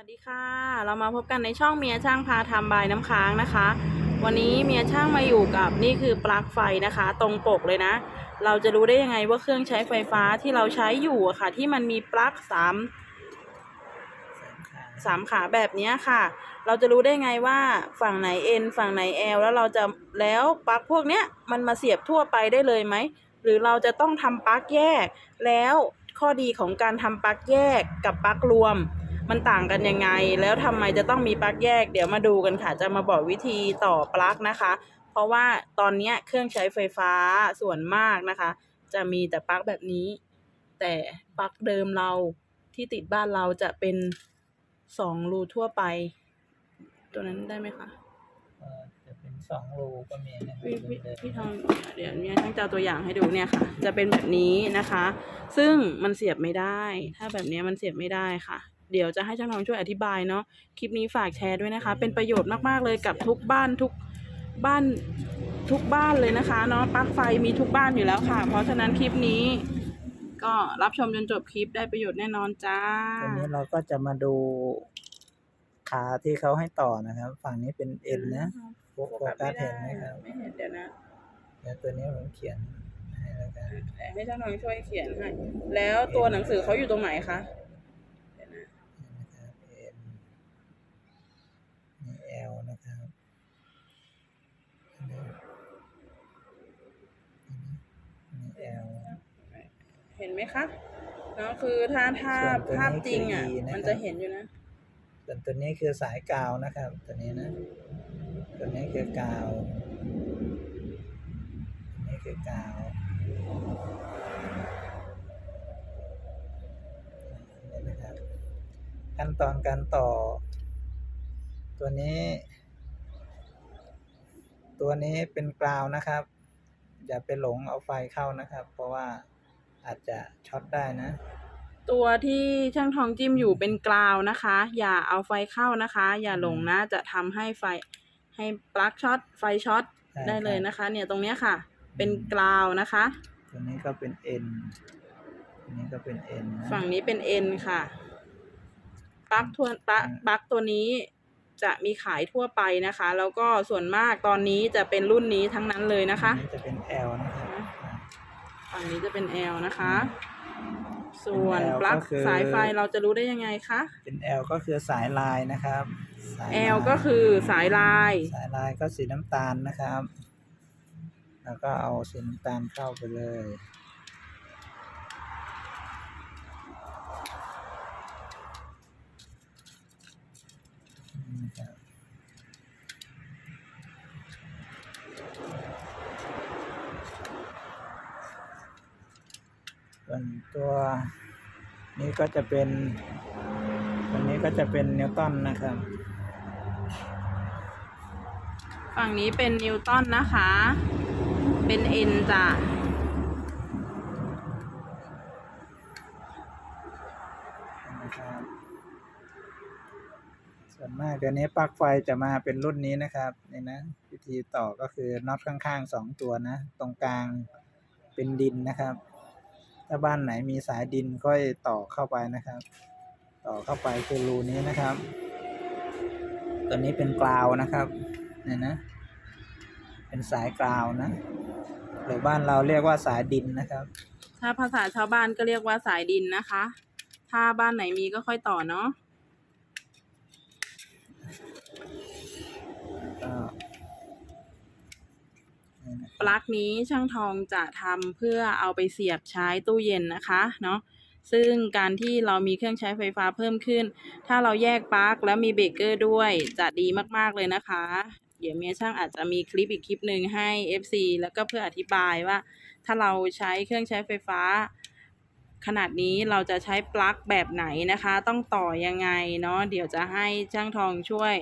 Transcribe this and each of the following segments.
วัสดีค่ะ เรามาพบกันในช่องเมียช่างพาทำบายน้ำค้างนะคะ วันนี้เมียช่างมาอยู่กับนี่คือปลั๊กไฟนะคะ ตรงปกเลยนะ เราจะรู้ได้ยังไงว่าเครื่องใช้ไฟฟ้าที่เราใช้อยู่อะค่ะ ที่มันมีปลั๊กสามสามขาแบบเนี้ยค่ะ เราจะรู้ได้ไงว่าฝั่งไหน N ฝั่งไหน L แล้วเราจะแล้วปลั๊กพวกเนี้ยมันมาเสียบทั่วไปได้เลยไหม หรือเราจะต้องทำปลั๊กแยก แล้วข้อดีของการทำปลั๊กแยกกับปลั๊กรวม มันต่างกันยังไง แล้วทำไมจะต้องมีปลั๊กแยก เดี๋ยวมาดูกันค่ะ จะมาบอกวิธีต่อปลั๊กนะคะ เพราะว่าตอนเนี้ยเครื่องใช้ไฟฟ้าส่วนมากนะคะ จะมีแต่ปลั๊กแบบนี้ แต่ปลั๊กเดิมเราที่ติดบ้านเราจะเป็นสองรูทั่วไป ตัวนั้นได้ไหมคะเอ่อจะเป็นสองรูก็มีนะครับพี่พี่เดิมๆพี่ทองเดี๋ยวเนี่ยช่างจะเอาตัวอย่างให้ดูเนี่ยค่ะ จะเป็นแบบนี้นะคะ ซึ่งมันเสียบไม่ได้ ถ้าแบบเนี้ยมันเสียบไม่ได้ค่ะ เดี๋ยวจะให้ช่างทองช่วยอธิบายเนาะคลิปนี้ฝากแชร์ด้วยนะคะ เป็นประโยชน์มากๆเลยกับทุกบ้านทุกบ้านทุกบ้านเลยนะคะเนาะปลั๊กไฟมีทุกบ้านอยู่แล้วค่ะ เพราะฉะนั้นคลิปนี้ ก็รับชมจนจบคลิปได้ประโยชน์แน่นอนจ้าวันนี้เราก็จะมาดูขาที่เขาให้ต่อนะครับ ฝั่งนี้เป็นเอ็นนะโฟกัสเห็นไหมครับไม่เห็นเดี๋ยวนะเดี๋ยวตัวนี้ผมเขียนให้แล้วกันให้ช่างทองช่วยเขียนให้แล้วตัวหนังสือเขาอยู่ตรงไหนคะเดี๋ยวนะ นี่นะครับเอ็นนี่เอลนะครับอันนี้อันนี้เอล เห็นไหมคะเนาะคือถ้าถ้าส่วนตัวนี้ภาพจริงอะ คือ E นะครับ มันจะเห็นอยู่นะ ส่วนตัวนี้คือสายกาวนะครับ ตัวนี้นะ ตัวนี้คือกาว ตัวนี้คือกาวนี่นะครับขั้นตอนการต่อ ตัวนี้ ตัวนี้เป็นกราวนะครับ อย่าไปหลงเอาไฟเข้านะครับ เพราะว่า อาจจะช็อตได้นะ ตัวที่ช่างทองจิ้มอยู่เป็นกราวนะคะ อย่าเอาไฟเข้านะคะ อย่าหลงนะจะทำให้ไฟให้ปลั๊กช็อตไฟช็อตใช่ได้เลยครับ นะคะ เนี่ยตรงเนี้ยค่ะ เป็นกราวนะคะ ตัวนี้ก็เป็น N ตัวนี้ก็เป็น N นะ ฝั่งนี้เป็น N ค่ะปลั๊กทวนปลั๊กอืมปลั๊กตัวนี้จะมีขายทั่วไปนะคะ แล้วก็ส่วนมากตอนนี้จะเป็นรุ่นนี้ทั้งนั้นเลยนะคะอันนี้จะเป็น L นะครับอ่า ฝั่งนี้จะเป็น L นะคะ ส่วนเป็น L ปลั๊กก็คือ สายไฟเราจะรู้ได้ยังไงคะ เป็น L ก็คือสายลายนะครับสายลาย L ก็คือสายลาย สายลายก็สีน้ำตาลนะครับ แล้วก็เอาสีน้ำตาลเข้าไปเลยนี่นะครับส่ วนตัวนี้ก็จะเป็นตัวนี้ก็จะเป็นนิวตันนะครับ ฝั่งนี้เป็นนิวตันนะคะ เป็น N จ้ะนะครับส่วนมากเดี๋ยวนี้ปลั๊กไฟจะมาเป็นรุ่นนี้นะครับนี่นะวิธีต่อก็คือน็อตข้างๆสองตัวนะ ตรงกลางเป็นดินนะครับ ถ้าบ้านไหนมีสายดินก็ต่อเข้าไปนะครับ ต่อเข้าไปคือรูนี้นะครับ ตัวนี้เป็นกราวนะครับเนี่ยนะ เป็นสายกราวนะหรือบ้านเราเรียกว่าสายดินนะครับ ถ้าภาษาชาวบ้านก็เรียกว่าสายดินนะคะ ถ้าบ้านไหนมีก็ค่อยต่อเนาะ ก็นี่นะ ปลั๊กนี้ช่างทองจะทำเพื่อเอาไปเสียบใช้ตู้เย็นนะคะเนาะซึ่งการที่เรามีเครื่องใช้ไฟฟ้าเพิ่มขึ้น ถ้าเราแยกปลั๊กแล้วมีเบรกเกอร์ด้วยจะดีมากๆเลยนะคะ เดี๋ยวเมียช่างอาจจะมีคลิปอีกคลิปหนึ่งให้ FC แล้วก็เพื่ออธิบายว่า ถ้าเราใช้เครื่องใช้ไฟฟ้า ขนาดนี้เราจะใช้ปลั๊กแบบไหนนะคะ ต้องต่อยังไงเนาะเดี๋ยวจะให้ช่างทองช่วย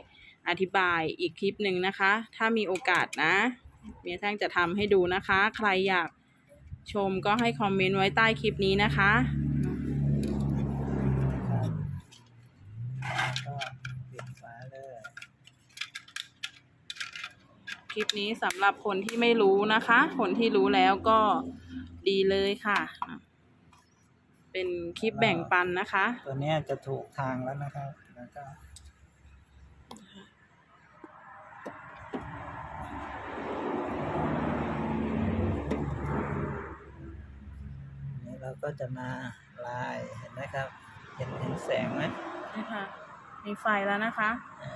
อธิบายอีกคลิปหนึ่งนะคะ ถ้ามีโอกาสนะ เมียช่งจะทำให้ดูนะคะ ใครอยากชมก็ให้คอมเมนต์ไว้ใต้คลิปนี้นะคะ ก็ปิดฝาเลยคลิปนี้สำหรับคนที่ไม่รู้นะคะ คนที่รู้แล้วก็ดีเลยค่ะ เป็นคลิปแบ่งปันนะคะ ตัวเนี้ยจะถูกทางแล้วนะครับแล้วก็นี่เรา ก็จะมาลายเห็นไหมครับ เห็นเห็นแสงไหมนี่ค่ะ มีไฟแล้วนะคะอ่า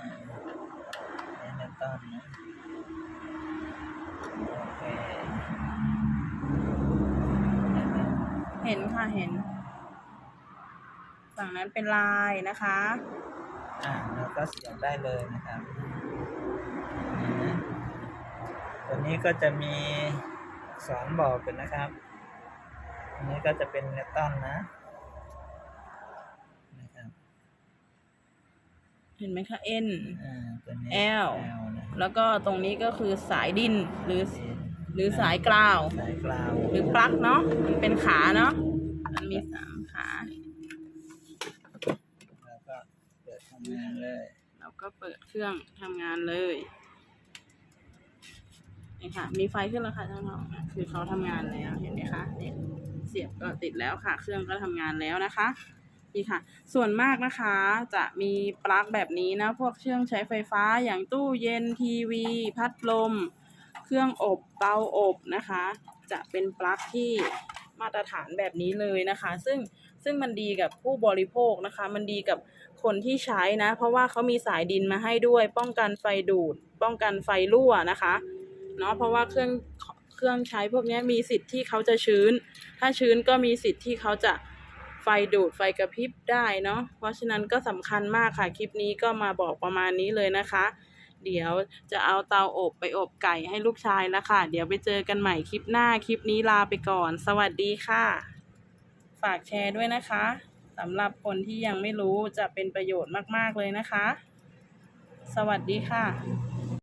นี่นะต้นนะโอเคเห็นไหมเห็นค่ะเห็น ฝั่งนั้นเป็นลายนะคะ อ่าเราก็เสียบได้เลยนะครับนี่นะตัวนี้ก็จะมีอักษรบอกเป็นนะครับ อันนี้ก็จะเป็นเนตตันนะนะครับเห็นไหมคะ N อ่าตัวนี้ L L นะแล้วก็ตรงนี้ก็คือสายดินหรือดินหรือสายกราว สายกลาวหรือปลั๊กเนาะมันเป็นขาเนาะมันมีสามขา แล้วก็เปิดทำงานเลยแล้วก็เปิดเครื่องทำงานเลยนี่ค่ะ มีไฟขึ้นแล้วค่ะท่านผู้ชมคือเขาทำงานแล้วเห็นไหมคะเนี่ย เสียบก็ติดแล้วค่ะ เครื่องก็ทำงานแล้วนะคะนี่ค่ะ ส่วนมากนะคะจะมีปลั๊กแบบนี้นะ พวกเครื่องใช้ไฟฟ้าอย่างตู้เย็นทีวี พัดลม เครื่องอบเตาอบนะคะ จะเป็นปลั๊กที่มาตรฐานแบบนี้เลยนะคะ ซึ่งซึ่งมันดีกับผู้บริโภคนะคะ มันดีกับคนที่ใช้นะ เพราะว่าเขามีสายดินมาให้ด้วย ป้องกันไฟดูด ป้องกันไฟรั่วนะคะเนาะเพราะว่าเครื่อง เครื่องใช้พวกนี้มีสิทธิ์ที่เขาจะชื้น ถ้าชื้นก็มีสิทธิ์ที่เขาจะไฟดูดไฟกระพริบได้เนาะ เพราะฉะนั้นก็สำคัญมากค่ะ คลิปนี้ก็มาบอกประมาณนี้เลยนะคะ เดี๋ยวจะเอาเตาอบไปอบไก่ให้ลูกชายแล้วค่ะ เดี๋ยวไปเจอกันใหม่คลิปหน้า คลิปนี้ลาไปก่อน สวัสดีค่ะ ฝากแชร์ด้วยนะคะสำหรับคนที่ยังไม่รู้จะเป็นประโยชน์มาก ๆ เลยนะคะ สวัสดีค่ะ